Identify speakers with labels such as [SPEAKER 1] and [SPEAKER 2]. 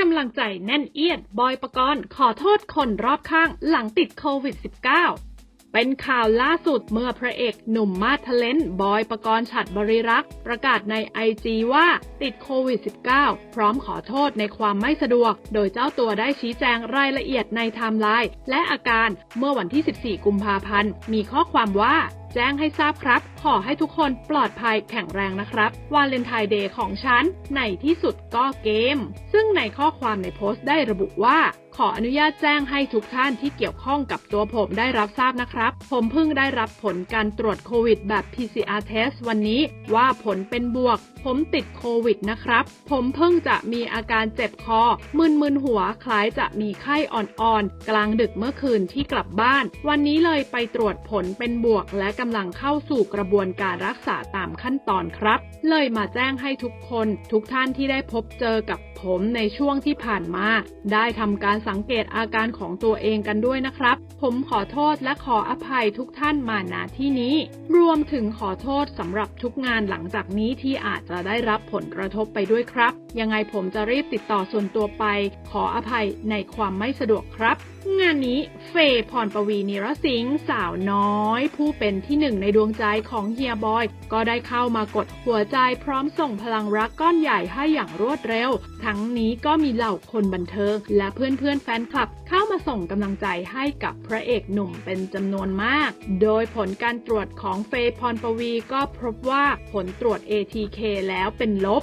[SPEAKER 1] กำลังใจแน่นเอียด บอยปกรณ์ขอโทษคนรอบข้างหลังติดโควิด -19 เป็นข่าวล่าสุดเมื่อพระเอกหนุ่มมาทะเลนบอยปกรณ์ฉัดบริรักษ์ ประกาศในไอจีว่าติดโควิด -19 พร้อมขอโทษในความไม่สะดวก โดยเจ้าตัวได้ชี้แจงรายละเอียดในไทม์ไลน์และอาการเมื่อวันที่ 14 กุมภาพันธ์ มีข้อความว่า แจ้งให้ทราบครับ ขอให้ทุกคนปลอดภัยแข็งแรงนะครับ วาเลนไทน์เดย์ของฉันในที่สุดก็เกม ซึ่งในข้อความในโพสต์ได้ระบุว่า ขออนุญาตแจ้งให้ทุกท่านที่เกี่ยวข้องกับตัวผมได้รับทราบนะครับ ผมเพิ่งได้รับผลการตรวจโควิดแบบ PCR test วันนี้ว่าผลเป็นบวก ผมติดโควิดนะครับ ผมเพิ่งจะมีอาการเจ็บคอ มึนๆหัวคล้ายจะมีไข้อ่อนๆ กลางดึกเมื่อคืนที่กลับบ้าน วันนี้เลยไปตรวจผลเป็นบวก และกำลังเข้าสู่กระบวนการรักษาตามขั้นตอนครับ เลยมาแจ้งให้ทุกคน ทุกท่านที่ได้พบเจอกับ ผมในช่วงที่ผ่านมา ได้ทำการสังเกตอาการของตัวเองกันด้วยนะครับ ผมขอโทษและขออภัยทุกท่านมาณที่นี้ รวมถึงขอโทษสำหรับทุกงานหลังจากนี้ที่อาจจะได้รับผลกระทบไปด้วยครับ ยังไงผมจะรีบติดต่อส่วนตัวไป ขออภัยในความไม่สะดวกครับ งานนี้เฟย์พรปวีนิรสิงห์สาวน้อย ผู้เป็นที่หนึ่งในดวงใจของเฮียบอย ก็ได้เข้ามากดหัวใจพร้อมส่งพลังรักก้อนใหญ่ให้อย่างรวดเร็วทั้งนี้ก็มีเหล่าคนบันเทิง และเพื่อนๆแฟนคลับเข้ามาส่งกำลังใจให้กับพระเอกหนุ่มเป็นจำนวนมาก โดยผลการตรวจของเฟย์พรปวีก็พบว่าผลตรวจ ATK แล้วเป็นลบ